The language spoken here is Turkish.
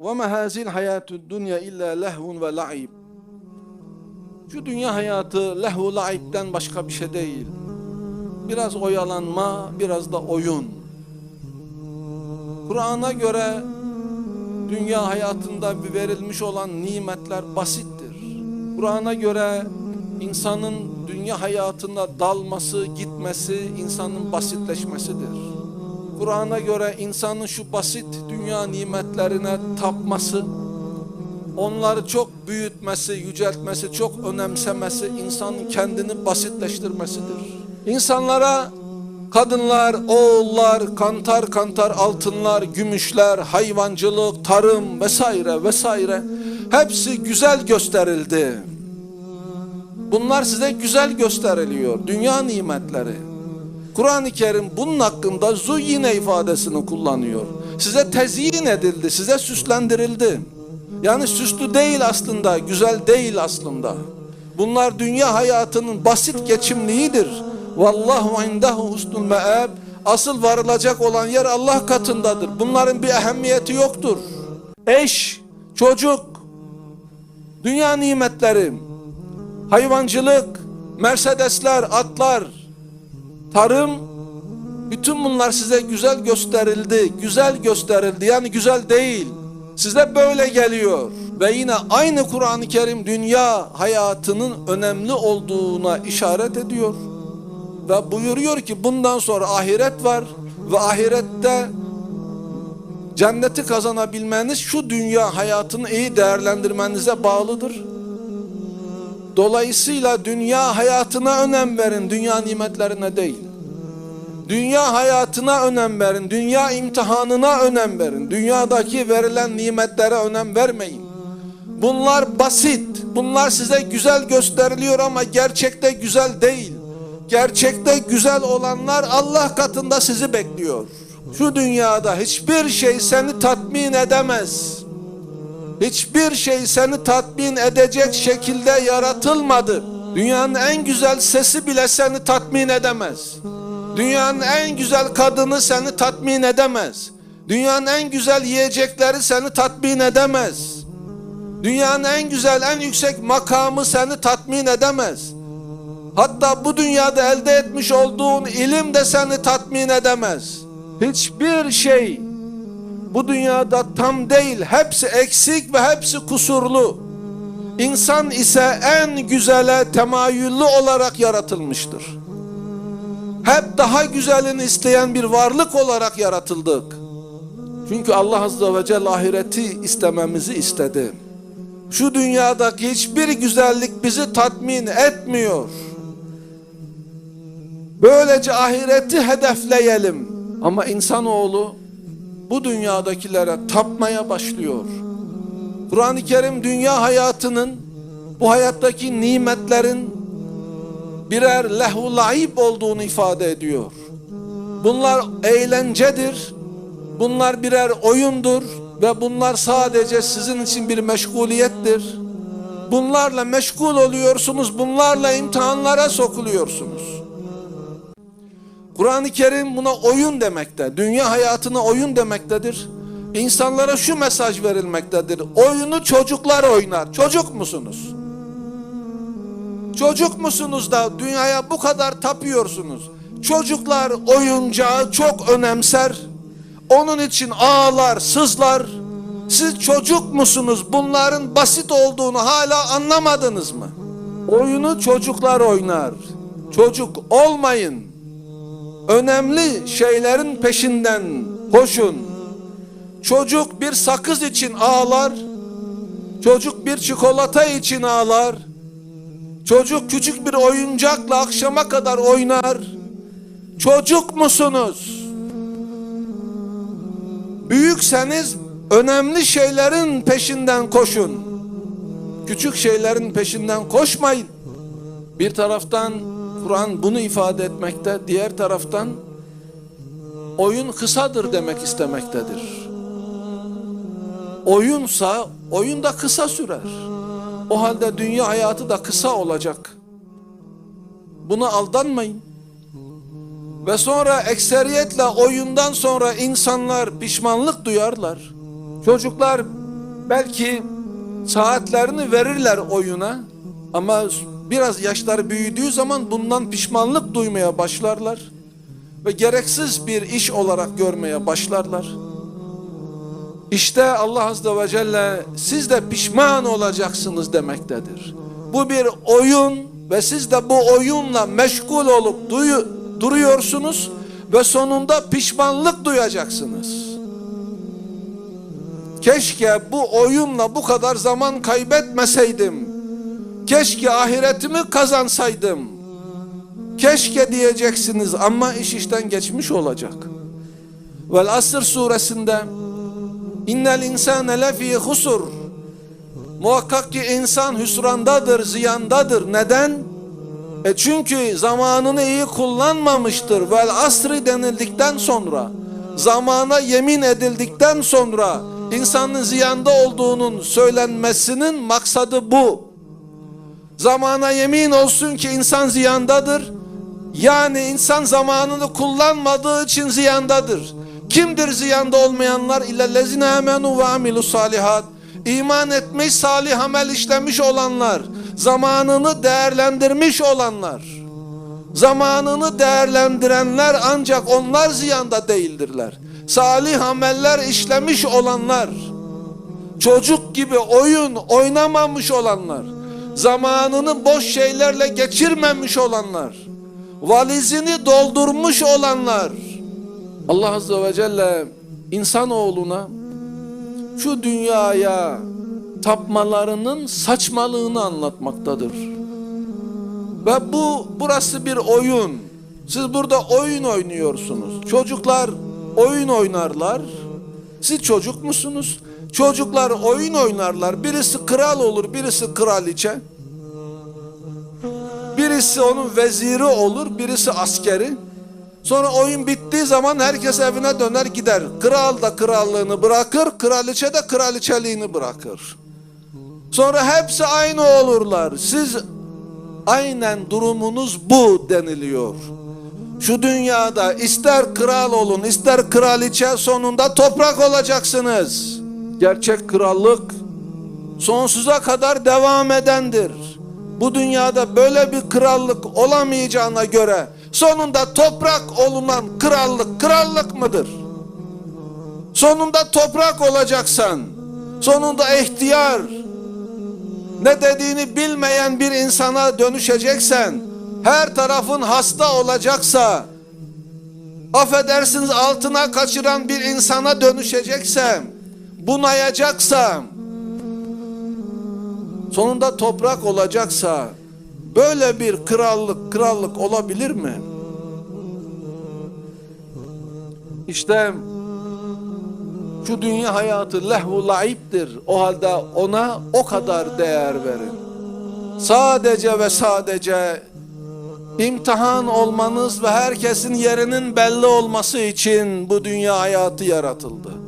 Ve mehazil hayatü dünya illa lehvun ve la'ib. Şu dünya hayatı lehvu la'ibden başka bir şey değil. Biraz oyalanma, biraz da oyun. Kur'an'a göre dünya hayatında verilmiş olan nimetler basittir. Kur'an'a göre insanın dünya hayatına dalması, gitmesi, insanın basitleşmesidir. Kur'an'a göre insanın şu basit dünya nimetlerine tapması, onları çok büyütmesi, yüceltmesi, çok önemsemesi insanın kendini basitleştirmesidir. İnsanlara kadınlar, oğullar, kantar kantar altınlar, gümüşler, hayvancılık, tarım vesaire vesaire hepsi güzel gösterildi. Bunlar size güzel gösteriliyor. Dünya nimetleri. Kur'an-ı Kerim bunun hakkında zuyine ifadesini kullanıyor. Size tezyin edildi, size süslendirildi. Yani süslü değil aslında, güzel değil aslında. Bunlar dünya hayatının basit geçimliğidir. Vallahu indahu husnul meab. Asıl varılacak olan yer Allah katındadır. Bunların bir ehemmiyeti yoktur. Eş, çocuk, dünya nimetleri, hayvancılık, Mercedesler, atlar, tarım, bütün bunlar size güzel gösterildi. Güzel gösterildi. Yani güzel değil. Size böyle geliyor. Ve yine aynı Kur'an-ı Kerim dünya hayatının önemli olduğuna işaret ediyor. Ve buyuruyor ki bundan sonra ahiret var. Ve ahirette cenneti kazanabilmeniz şu dünya hayatını iyi değerlendirmenize bağlıdır. Dolayısıyla dünya hayatına önem verin, dünya nimetlerine değil. Dünya hayatına önem verin, dünya imtihanına önem verin. Dünyadaki verilen nimetlere önem vermeyin. Bunlar basit, bunlar size güzel gösteriliyor ama gerçekte güzel değil. Gerçekte güzel olanlar Allah katında sizi bekliyor. Şu dünyada hiçbir şey seni tatmin edemez. Hiçbir şey seni tatmin edecek şekilde yaratılmadı. Dünyanın en güzel sesi bile seni tatmin edemez. Dünyanın en güzel kadını seni tatmin edemez. Dünyanın en güzel yiyecekleri seni tatmin edemez. Dünyanın en güzel, en yüksek makamı seni tatmin edemez. Hatta bu dünyada elde etmiş olduğun ilim de seni tatmin edemez. Hiçbir şey bu dünyada tam değil. Hepsi eksik ve hepsi kusurlu. İnsan ise en güzele temayüllü olarak yaratılmıştır. Hep daha güzelini isteyen bir varlık olarak yaratıldık. Çünkü Allah Azze ve Celle ahireti istememizi istedi. Şu dünyadaki hiçbir güzellik bizi tatmin etmiyor. Böylece ahireti hedefleyelim. Ama insanoğlu bu dünyadakilere tapmaya başlıyor. Kur'an-ı Kerim dünya hayatının bu hayattaki nimetlerin birer lehu laib olduğunu ifade ediyor. Bunlar eğlencedir. Bunlar birer oyundur ve bunlar sadece sizin için bir meşguliyettir. Bunlarla meşgul oluyorsunuz, bunlarla imtihanlara sokuluyorsunuz. Kur'an-ı Kerim buna oyun demekte. Dünya hayatına oyun demektedir. İnsanlara şu mesaj verilmektedir. Oyunu çocuklar oynar. Çocuk musunuz? Çocuk musunuz da dünyaya bu kadar tapıyorsunuz? Çocuklar oyuncağı çok önemser. Onun için ağlar, sızlar. Siz çocuk musunuz? Bunların basit olduğunu hala anlamadınız mı? Oyunu çocuklar oynar. Çocuk olmayın. Önemli şeylerin peşinden koşun. Çocuk bir sakız için ağlar. Çocuk bir çikolata için ağlar. Çocuk küçük bir oyuncakla akşama kadar oynar. Çocuk musunuz? Büyükseniz önemli şeylerin peşinden koşun. Küçük şeylerin peşinden koşmayın. Bir taraftan Kur'an bunu ifade etmekte, diğer taraftan oyun kısadır demek istemektedir. Oyunsa oyun da kısa sürer. O halde dünya hayatı da kısa olacak. Buna aldanmayın. Ve sonra ekseriyetle oyundan sonra insanlar pişmanlık duyarlar. Çocuklar belki saatlerini verirler oyuna ama biraz yaşları büyüdüğü zaman bundan pişmanlık duymaya başlarlar ve gereksiz bir iş olarak görmeye başlarlar. İşte Allah Azze ve Celle siz de pişman olacaksınız demektedir. Bu bir oyun ve siz de bu oyunla meşgul olup duyu, duruyorsunuz ve sonunda pişmanlık duyacaksınız. Keşke bu oyunla bu kadar zaman kaybetmeseydim. Keşke ahiretimi kazansaydım. Keşke diyeceksiniz ama iş işten geçmiş olacak. Vel Asr suresinde İnnel insane lefî husur Muhakkak ki insan hüsrandadır, ziyandadır. Neden? E çünkü zamanını iyi kullanmamıştır. Vel asri denildikten sonra, zamana yemin edildikten sonra insanın ziyanda olduğunun söylenmesinin maksadı bu. Zamana yemin olsun ki insan ziyandadır. Yani insan zamanını kullanmadığı için ziyandadır. Kimdir ziyanda olmayanlar? İllellezine amenu ve amilu salihat. İman etmiş, salih amel işlemiş olanlar. Zamanını değerlendirmiş olanlar. Zamanını değerlendirenler ancak onlar ziyanda değildirler. Salih ameller işlemiş olanlar. Çocuk gibi oyun oynamamış olanlar. Zamanını boş şeylerle geçirmemiş olanlar. Valizini doldurmuş olanlar. Allah Azze ve Celle insanoğluna şu dünyaya tapmalarının saçmalığını anlatmaktadır. Ve bu burası bir oyun. Siz burada oyun oynuyorsunuz. Çocuklar oyun oynarlar. Siz çocuk musunuz? Çocuklar oyun oynarlar. Birisi kral olur, birisi kraliçe. Birisi onun veziri olur, birisi askeri. Sonra oyun bittiği zaman herkes evine döner gider. Kral da krallığını bırakır, kraliçe de kraliçeliğini bırakır. Sonra hepsi aynı olurlar. Siz aynen durumunuz bu deniliyor. Şu dünyada ister kral olun, ister kraliçe sonunda toprak olacaksınız. Gerçek krallık sonsuza kadar devam edendir. Bu dünyada böyle bir krallık olamayacağına göre sonunda toprak olunan krallık krallık mıdır? Sonunda toprak olacaksan, sonunda ihtiyar, ne dediğini bilmeyen bir insana dönüşeceksen, her tarafın hasta olacaksa, affedersiniz altına kaçıran bir insana dönüşeceksem, bunayacaksam, sonunda toprak olacaksa, böyle bir krallık krallık olabilir mi? İşte şu dünya hayatı lehvu laiptir. O halde ona o kadar değer verin. Sadece ve sadece imtihan olmanız ve herkesin yerinin belli olması için bu dünya hayatı yaratıldı.